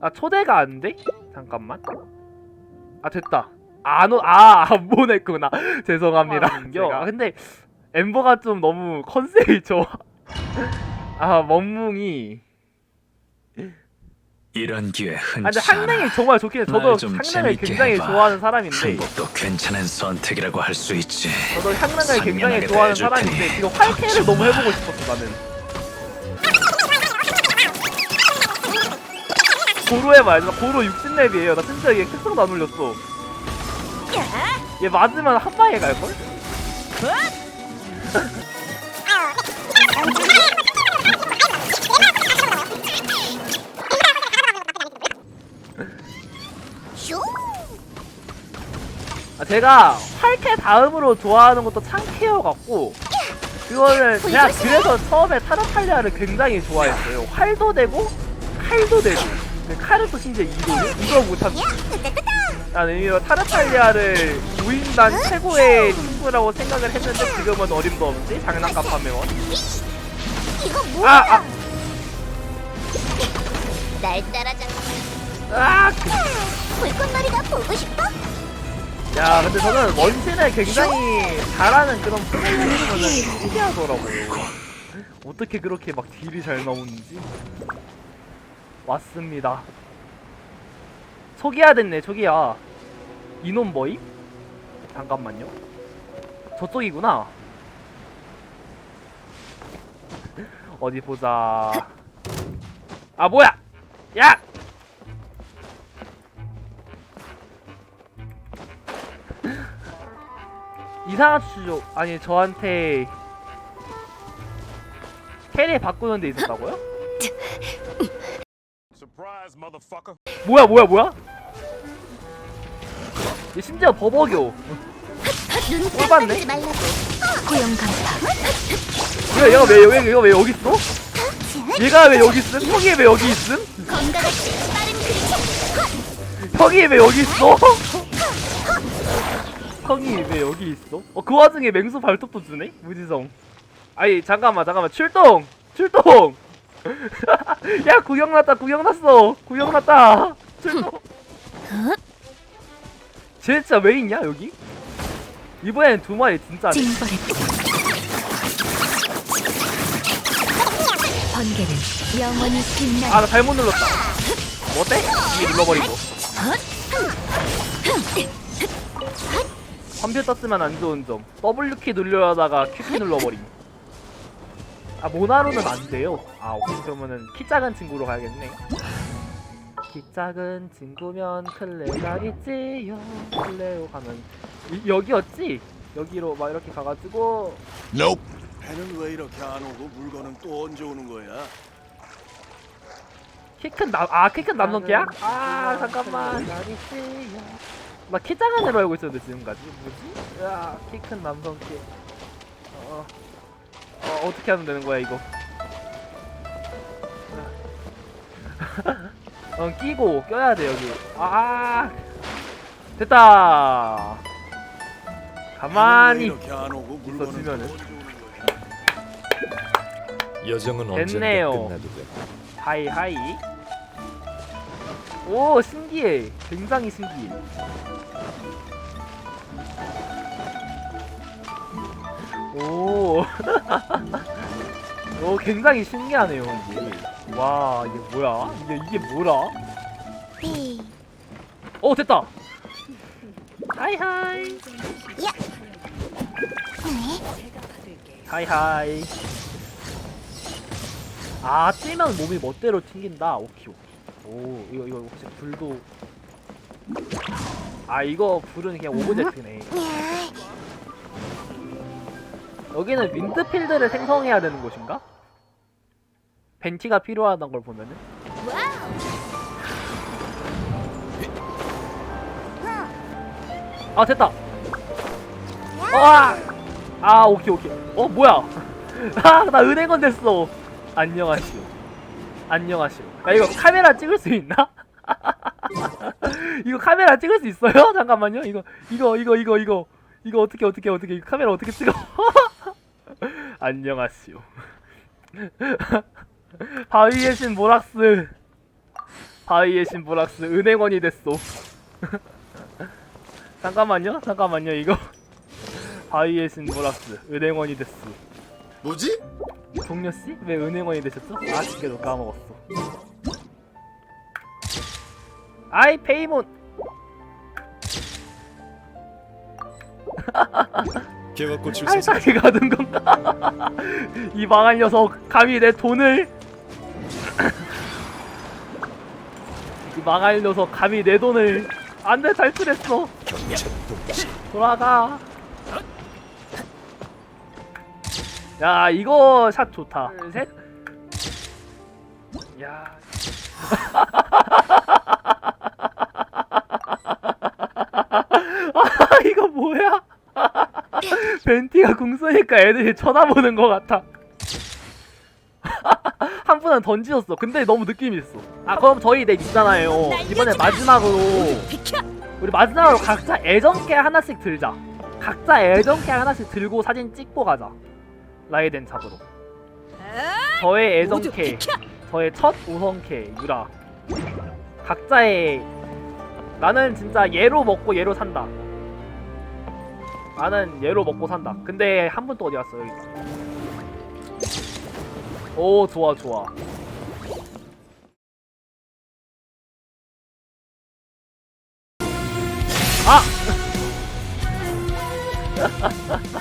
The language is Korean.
아 초대가 안 돼? 잠깐만. 아 됐다. 안 오, 아, 안 보냈구나. 죄송합니다. 제가. 근데 엠버가 좀 너무 컨셉이 좋아. 아, 멍뭉이. 이런 기회 아, 근데 흔치 않아. 항냉이 정말 좋긴 해. 저도 날좀 항냉을 재밌게 굉장히 해봐. 좋아하는 사람인데, 한국도 괜찮은 선택이라고 할 수 있지. 저도 향릉을 굉장히 좋아하는 사람인데 지금 활캐를 너무 해보고 싶었어 나는. 고로 해봐야지. 나 고로 60렙이에요. 나 진짜 얘 특성도 안 올렸어. 얘 맞으면 한 방에 갈걸? 아, 제가 활캐 다음으로 좋아하는 것도 창케어 같고 그거를 제가 그래서 처음에 타르탈리아를 굉장히 좋아했어요. 활도 되고 칼도 되고 근데 또 심지어 이도네? 이거 못한 나는 의미로 타르탈리아를 우인단 최고의 친구라고 생각을 했는데 지금은 어림도 없지 장난감 판매원 이거 아! 뭐야? 아! 날 따라잡아. 아! 불꽃놀이가 보고 싶어? 야 근데 저는 원신을 굉장히 잘하는 그런 플레이를 보면 신기하더라고요 어떻게 그렇게 막 딜이 잘 나오는지 왔습니다. 초기화 됐네 초기화. 이놈 뭐임? 잠깐만요. 저쪽이구나. 어디 보자. 아 뭐야! 야! 이상한 추조 아니 저한테 캐리 바꾸는 데 있었다고요? Surprise, motherfucker. 뭐야 뭐야 뭐야? 얘 심지어 버벅여 눈 꼴봤네? 깜빡이지 말라고. 고용 간파. 얘가 얘가 왜, 왜 얘가 왜 여기 있어? 얘가 왜 여기 있음? 형이 왜 여기 있음? 빠른. 형이 왜 여기 있어? 형이 왜 여기 있어? 어 그 와중에 맹수 발톱도 주네? 무지성 아니 잠깐만 잠깐만 출동! 출동! 야 구경 났다 구경 났어. 구경 났다. 쟤 진짜 왜 있냐 여기? 이번엔 두 마리 진짜네 징벌의 번개는 영원히 빛나. 아나 잘못 눌렀다. 뭐 어때? 이게 눌러버리고. 컴퓨터 쓰면 안 좋은 점. W키 눌려다가 Q키 눌러버림 아 모나로는 안 돼요 아 오케이 그러면은 키 작은 친구로 가야겠네 키 작은 친구면 클레가겠지요 클레오 가면 이, 여기였지? 여기로 막 이렇게 가가지고 Nope. 배는 왜 이렇게 안 오고 물건은 또 언제 오는 거야? 키 큰 남, 아, 키 큰 남성 키야? 아, 잠깐만. 나키 작은 애로 알고 있었는데, 지금까지. 뭐지? 야, 키 큰 남성 키. 어, 어, 어떻게 하면 되는 거야, 이거? 어, 끼고, 껴야 돼, 여기. 아, 됐다. 가만히. 있었으면은. 여정은 언젠가 됐네요. 끝나게 돼. 하이, 하이. 오, 신기해. 굉장히 신기해. 오. 오, 굉장히 신기하네요, 이게. 와, 이게 뭐야? 이게, 이게 뭐라? 삐. 오, 됐다! 하이하이. 야. 하이하이. 아, 뛰면 몸이 멋대로 튕긴다. 오케이, 오케이. 오, 이거, 이거 혹시 불도. 아, 이거 불은 그냥 오브젝트네. 여기는 윈드필드를 생성해야 되는 곳인가? 벤티가 필요하다는 걸 보면은. 아, 됐다! 아! 아, 오케이, 오케이. 어, 뭐야? 아, 나 은행원 됐어. 안녕하시오. 안녕하시오. 야, 이거 카메라 찍을 수 있나? 이거 카메라 찍을 수 있어요? 잠깐만요. 이거, 이거, 이거, 이거, 이거. 이거 어떻게, 어떻게, 어떻게, 카메라 어떻게 찍어? 안녕하시오. 바위의 신 모락스. 바위의 심보락스 은행원이 됐어 잠깐만요 잠깐만요 이거 바위의 심보락스 은행원이 됐어 뭐지? 동료 씨? 왜 은행원이 되셨죠? 아쉽게도 까먹었어 아이 페이몬 개와 꽃을 살살이 가는 건가? 이 망할 녀석 감히 내 돈을? 이 망할 녀석 감히 내 돈을? 안돼 탈출했어. 돌아가. 야 이거 샷 좋다. 둘셋. 야. 아 이거 뭐야 벤티가 궁 쏘니까 애들이 쳐다보는 것 같아. 한 분은 던지셨어. 근데 너무 느낌이 있어. 아 그럼 저희 내 있잖아요. 이번에 마지막으로. 우리 마지막으로 각자 애정캐 하나씩 들자. 각자 애정캐 하나씩 들고 사진 찍고 가자. 라이덴 잡으러. 저의 애정캐, 저의 첫 우성캐 유라. 각자의 나는 진짜 얘로 먹고 얘로 산다. 나는 얘로 먹고 산다. 근데 한 분 또 어디 갔어 여기. 오 좋아 좋아. 아!